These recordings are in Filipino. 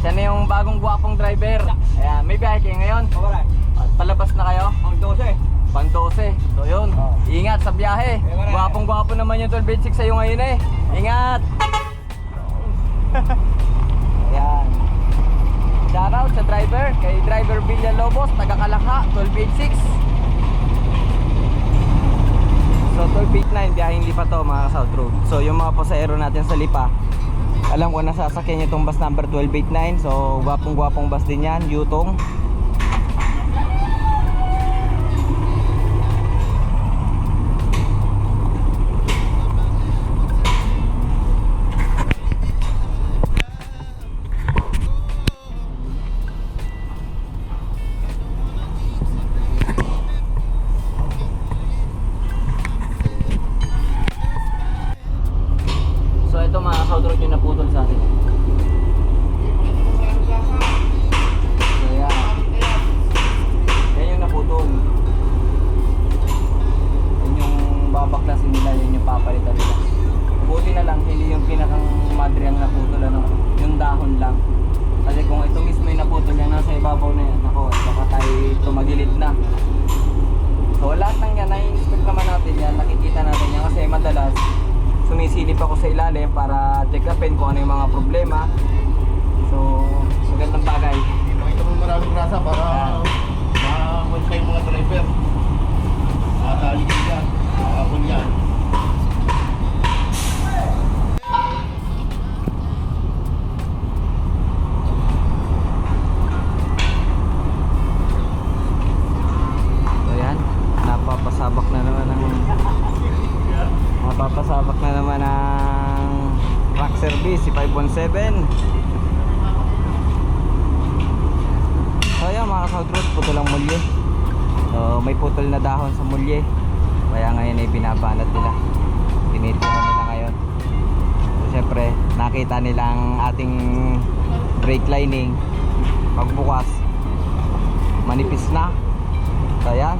1286. Siya na yung bagong gwapong driver. Ayan, may biyahe kayo ngayon. At palabas na kayo. Ang 12. Pang 12. So yun, Oh. ingat sa biyahe. Wala. Gwapong gwapo naman yung 1286 sa'yo ngayon eh. Ingat! Ayan. Shoutout sa driver, kay driver Villalobos, taga Kalakha, 1286. So 1289, biyaheng lipa to mga South Road. So yung mga pasahero natin sa lipa, alam ko nasasakyan itong bus number 1289. So gwapong gwapong bus din yan, Yutong. Ito mga Road yung naputol sa atin. Nakita nila ang ating brake lining. Pagbukas, manipis na. So yan,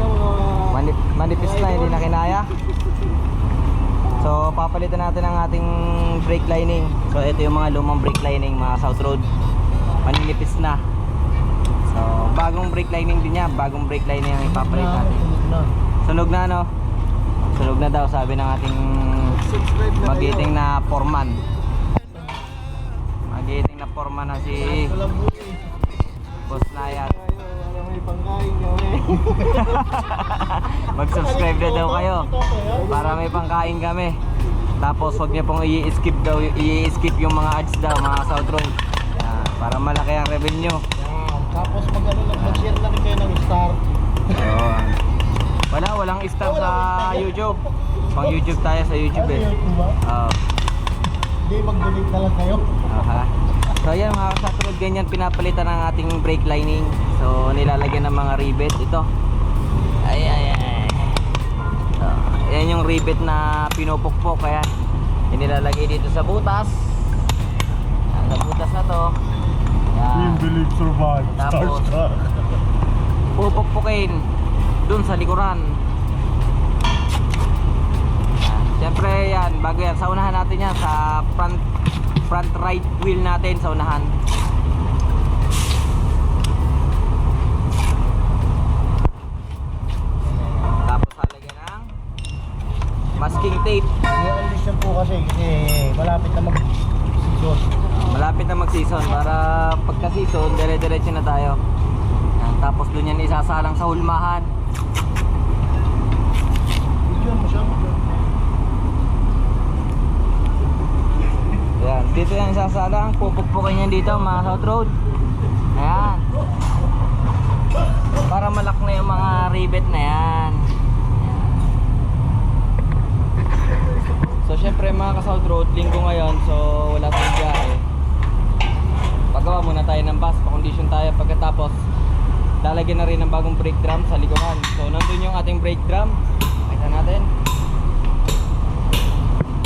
na mga... Manip, manipis na, hindi na kinaya. So, papalitan natin ang ating brake lining. So, ito yung mga lumang brake lining, mga South Road. Maninipis na. So, bagong brake lining din yan. Bagong brake lining ang ipapalit natin. Sunog na, no? Sunog na daw, sabi ng ating magiting na foreman. Magiting na foreman na si. Boss Nayat. Mag-subscribe na daw kayo. Para may pangkain kami. Tapos wag niyo pong i-skip daw, i-skip yung mga ads daw, mga South Road. Yan, para malaki ang revenue. Tapos mag ano lang, mag-share lang kayo ng star. Wala, walang star sa YouTube. Pang YouTube tayo sa YouTube eh. Oo. Hindi, mag-donate na lang kayo. Aha. So yan mga Road, ganyan pinapalitan ng ating brake lining. So nilalagyan ng mga rivet ito. Ay ay ay. So, yan yung rivet na pinupukpok kaya inilalagay dito sa butas. Sa butas na to. Yan. believe survive. Tapos- pupukpukin dun sa likuran. Yan. Siyempre yan, bago yan, sa unahan natin yan, sa front front right wheel natin sa unahan. Tapos halagyan ng masking tape. Yan po kasi, kasi malapit na mag-season. Malapit na mag-season para pagka season, dire-diretso na tayo. Yan. Tapos dun yan isasalang sa hulmahan. Video mo siya. Ayan, dito yan isasalang, pupukpukin yan dito mga South Road. Ayan. Para malak na yung mga rivet na yan. So syempre mga ka-South Road, linggo ngayon, so wala tayong biyahe. Pagawa muna tayo ng bus, pakondisyon tayo pagkatapos lalagyan na rin ng bagong brake drum sa likuran. So nandun yung ating brake drum. Kita natin.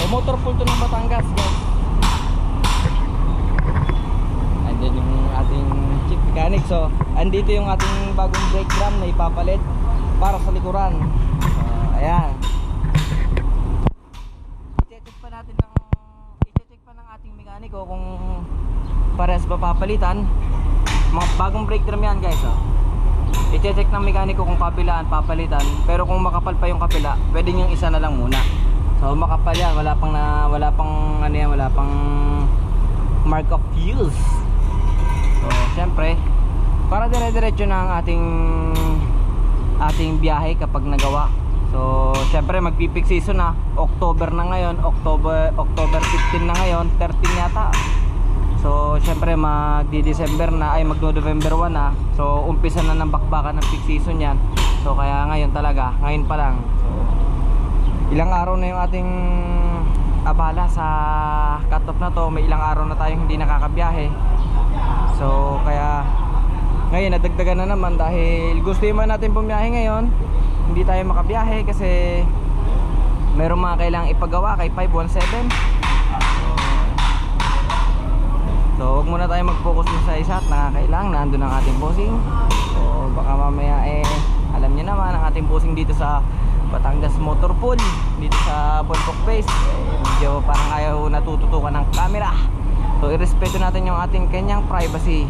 So motor pool to ng Batangas guys. Andyan yung ating chief mechanic. So, andito yung ating bagong brake drum na ipapalit para sa likuran. So, ayan. I-check pa natin ng i-check pa ng ating mechanic mekaniko kung parehas ba papalitan. Mga bagong brake drum yan guys oh. I-check ng mekaniko kung kapilaan papalitan. Pero kung makapal pa yung kapila, pwede yung isa na lang muna. So makapal yan, wala pang na wala pang ano yan, wala pang mark of use. So syempre, para dire-diretso na ang ating ating biyahe kapag nagawa. So, syempre magpipik season na. October na ngayon, October October 15 na ngayon, 13 yata. So, syempre magdi-December na ay magno-November 1 na. So, umpisa na ng bakbakan ng peak season 'yan. So, kaya ngayon talaga, ngayon pa lang. So, ilang araw na yung ating abala sa cut-off na to. May ilang araw na tayong hindi nakakabiyahe. So, kaya ngayon nadagdagan na naman dahil gusto man natin bumiyahe ngayon. Hindi tayo makabiyahe kasi meron mga kailangang ipagawa kay 517 so huwag muna tayo mag-focus sa isa at nakakailang. Nandun ang ating bossing. So baka mamaya eh alam niyo naman ang ating bossing dito sa Batangas Motor Pool. Dito sa Bontoc Base. Medyo parang ayaw natututukan ng camera so irespeto natin yung ating kanyang privacy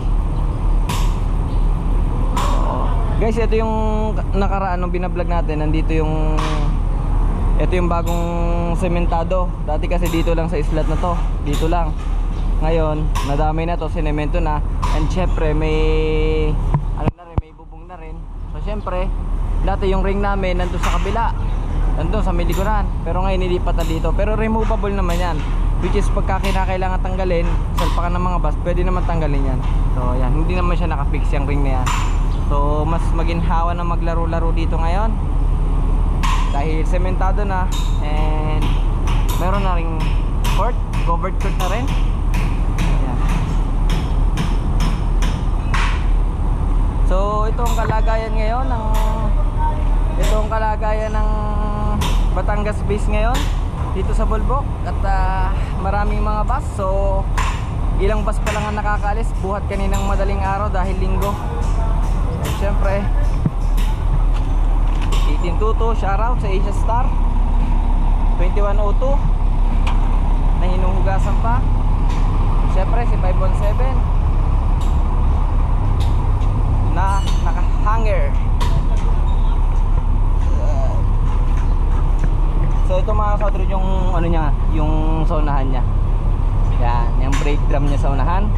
Guys, ito yung nakaraan nung binablog natin. Nandito yung ito yung bagong sementado. Dati kasi dito lang sa islat na to. Dito lang. Ngayon, nadamay na to, sinemento na. And syempre, may ano na rin, may bubong na rin. So syempre, dati yung ring namin nandun sa kabila. Nandun sa milikuran. Pero ngayon nilipat na dito. Pero removable naman yan. Which is pagka kinakailangan tanggalin, salpakan ng mga bus, pwede naman tanggalin yan. So yan, hindi naman siya nakafix yung ring na yan. So mas maginhawa na maglaro-laro dito ngayon Dahil sementado na And meron na ring court Covered court na rin. So ito ang kalagayan ngayon ng Ito ang kalagayan ng Batangas base ngayon Dito sa Bulbok At ah, maraming mga bus. So ilang bus pa lang ang nakakaalis. Buhat kaninang madaling araw dahil linggo. Siyempre 1822 shoutout sa Asia Star. 2102 na hinuhugasan pa. Siyempre si 517 na naka-hanger Uh, So ito mga kaudro yung ano niya, yung sa unahan niya. Yan, drum niya sa unahan.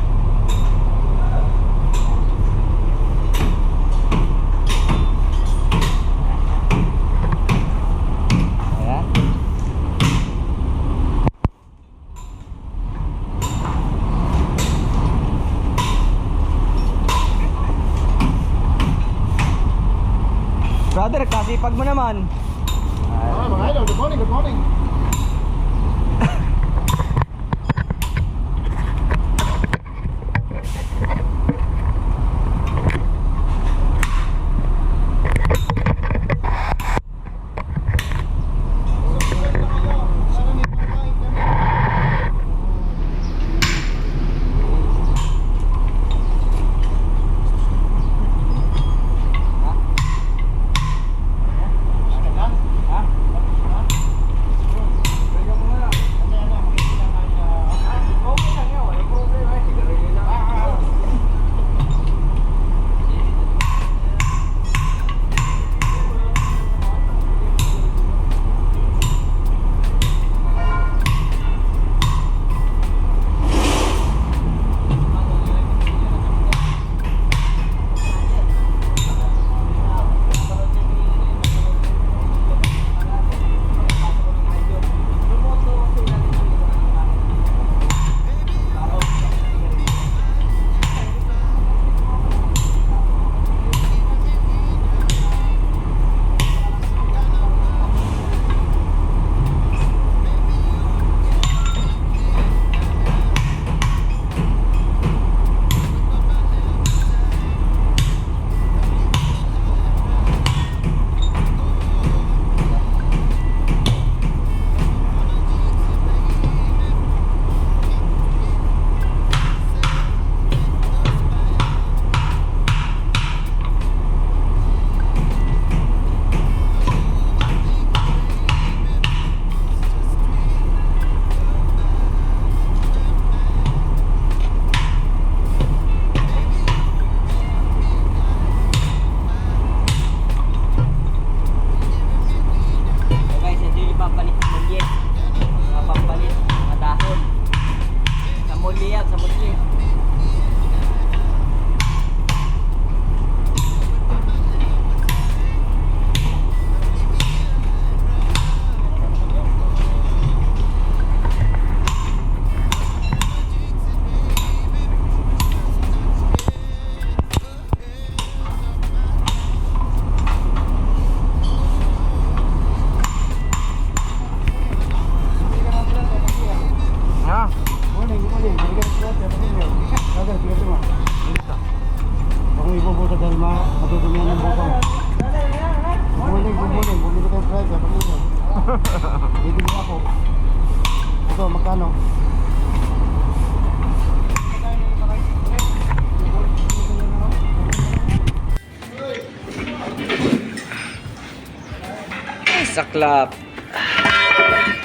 Saklap.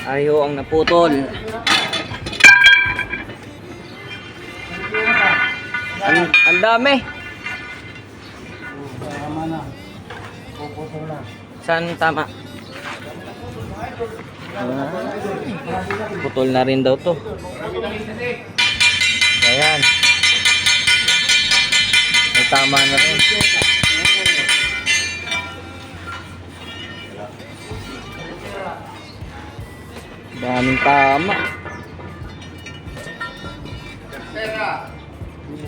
Ayo ang naputol. Ang, ang dami. Saan tama? Ah, Putol na rin daw to. Ayan. May tama na rin. Daming tama.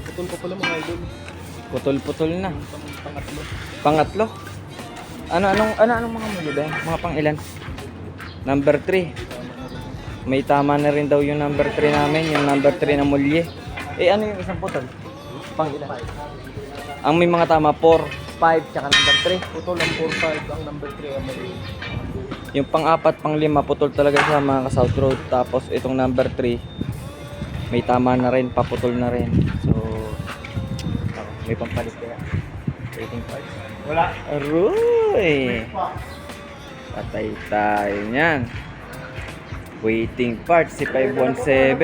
Putol pa pala mga idol. Putol-putol na. Pangatlo. Pangatlo. Ano anong ano anong mga muli ba? Mga pang ilan? Number 3. May tama na rin daw yung number 3 namin, yung number 3 na mulye. Eh ano yung isang putol? Pang ilan? Ang may mga tama 4, 5 tsaka number 3. Putol ang 4-5, ang number 3 ang mali. Yung pang-apat, pang-lima putol talaga siya mga ka-South Road. Tapos itong number 3 may tama na rin, paputol na rin. So may pampalit kaya. Waiting parts. Wala. Aroy! Patay tayo niyan. Waiting part si 517.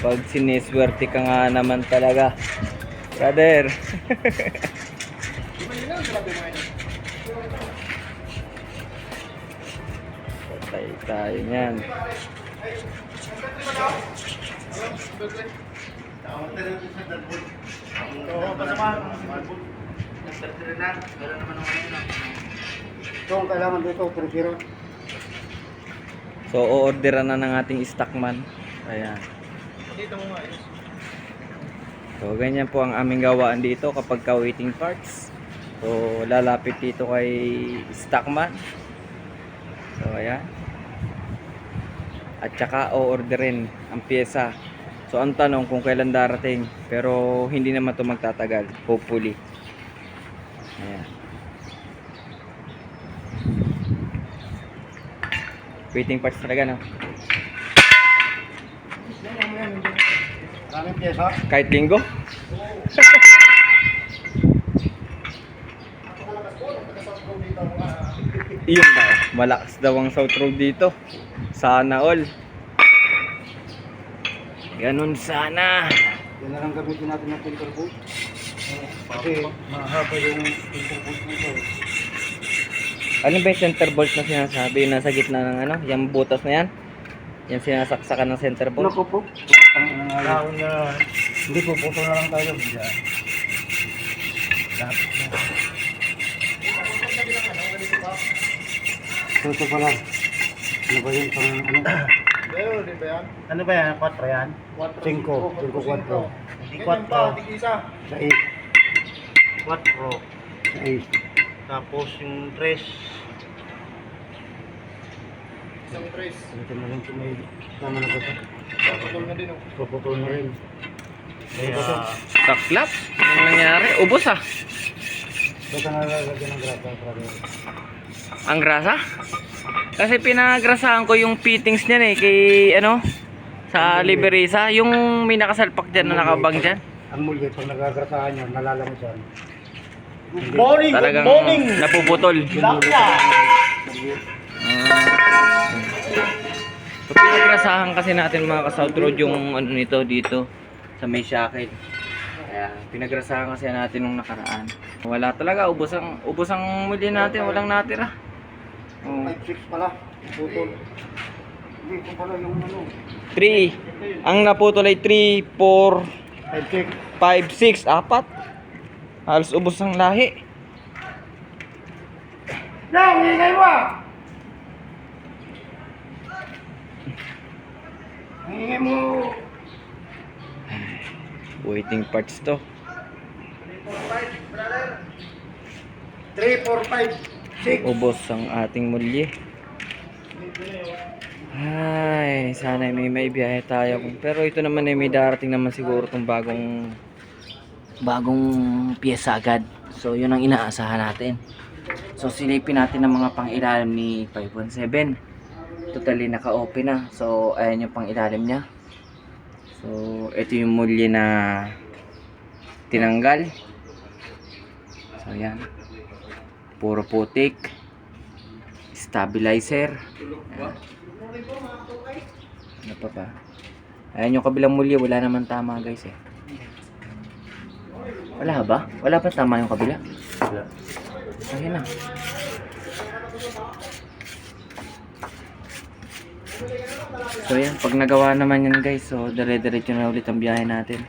Pag siniswerte ka nga naman talaga. Brother. tayo niyan. Ito ang kailangan dito, 3-0. So, o-orderan na ng ating stockman. Ayan. Dito mo nga. So, ganyan po ang aming gawaan dito kapag ka waiting parts. So, lalapit dito kay Stockman. So, ayan. At saka o-orderin ang pyesa. So, ang tanong kung kailan darating. Pero, hindi naman to magtatagal. Hopefully. Ayan. Waiting parts talaga, no? Kahit linggo? Iyon ba? Malakas daw ang South Road dito. Sana all. Ganun sana. Yan na lang gamitin natin ng filter boot. Kasi mahaba yung filter boot nito. Ano ba yung center bolt na sinasabi? Yung nasa gitna ng ano? Yung butas na yan? Yung sinasaksakan ng center bolt? Naku po. Ang na. Hindi po, puto na lang tayo. Diyan. Dapat na. So, ito pala. Ano ba yun? Pang ano? Di ba yan? Ano ba yan? 4 yan? 4, 5. 5, 4. Hindi 4. Hindi isa. Sa 8. 4. Sa 8. Tapos yung 3. Isang 3. Ito na kung may tama na ba ito? Putol na din oh. Puputol na rin. Kaya, Saklap? Ano nangyari? Ubus ah. Ba't ang nalalagyan ng grasa? brother? Ang grasa? Kasi pinagrasahan ko yung fittings niyan eh kay ano sa Liberisa, yung may nakasalpak diyan na nakabang diyan. Ang muli, pag nagagrasahan yun, nalalamig yan. Good morning! Talagang good morning! napuputol. Ah. So pinagrasahan kasi natin mga ka-South Road yung ano nito dito sa may shackle. Kaya pinagrasahan kasi natin nung nakaraan. Wala talaga, ubos ang ubos ang muli natin, walang natira. Oh. 5-6 pala. Putol. Hindi, pala yung ano. 3. Ang naputol ay 3, 4, Head check. 5, 6, apat. Halos ubos ang lahi. Now, ingay mo ah! Ang ingay mo. Waiting parts to. 3, 4, 5, 6. Ubos ang ating mulye. Ay, sana may may biyahe tayo. Pero ito naman ay may darating naman siguro tong bagong bagong pyesa agad. So, yun ang inaasahan natin. So, silipin natin ang mga pang-ilalim ni 517. Totally naka-open na. So, ayan yung pang-ilalim niya. So, ito yung mulye na tinanggal. So, ayan. Puro putik. Stabilizer. Ayan. Ano pa ba? Ayan yung kabilang mulye. Wala naman tama guys eh. Wala ba? Wala pa tama yung kabila? Wala. Ayun na. So yan, pag nagawa naman yan guys, so dire-diretso na ulit ang biyahe natin.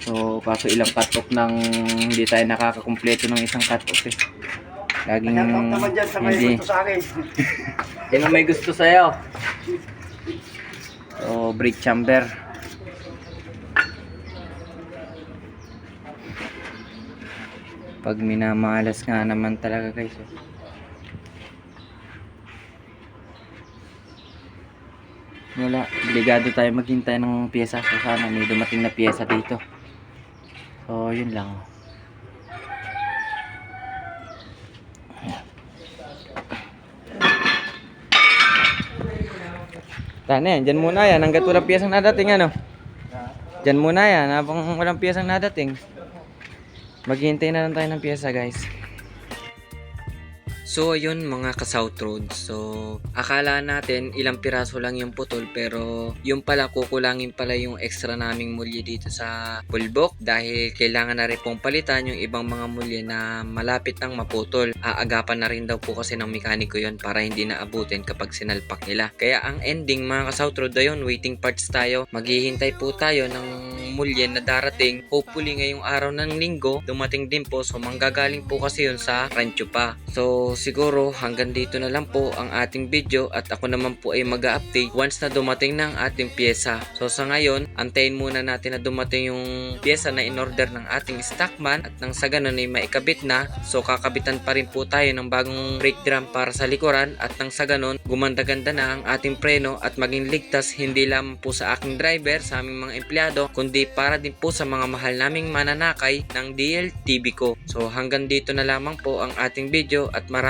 So kaso ilang cut-off nang hindi tayo nakakakumpleto ng isang cut-off eh. Laging Shoutout naman dyan sa may hindi. gusto sa akin. Yan ang may gusto sa'yo. So, brake chamber. Pag minamalas nga naman talaga guys. eh. Wala, obligado tayo maghintay ng pyesa. So sana may dumating na pyesa dito. So, yun lang. Yan, dyan muna yan. Hanggat walang piyesang nadating ano. Dyan muna yan, habang walang piyesang nadating. Maghihintay na lang tayo ng piyesa guys. So ayun mga ka-South Road. So akala natin ilang piraso lang yung putol pero yung pala kukulangin pala yung extra naming mulye dito sa pulbok dahil kailangan na rin pong palitan yung ibang mga mulye na malapit nang maputol. Aagapan na rin daw po kasi ng mekaniko yon para hindi na abutin kapag sinalpak nila. Kaya ang ending mga ka-South Road ayun, waiting parts tayo. Maghihintay po tayo ng mulye na darating. Hopefully ngayong araw ng linggo dumating din po so manggagaling po kasi yun sa rancho pa. So siguro hanggang dito na lang po ang ating video at ako naman po ay mag update once na dumating na ang ating pyesa. So sa ngayon, antayin muna natin na dumating yung pyesa na in-order ng ating stockman at nang sa ganun ay maikabit na. So kakabitan pa rin po tayo ng bagong brake drum para sa likuran at nang sa ganun, gumanda-ganda na ang ating preno at maging ligtas hindi lamang po sa aking driver, sa aming mga empleyado, kundi para din po sa mga mahal naming mananakay ng DLTV ko. So hanggang dito na lamang po ang ating video at maraming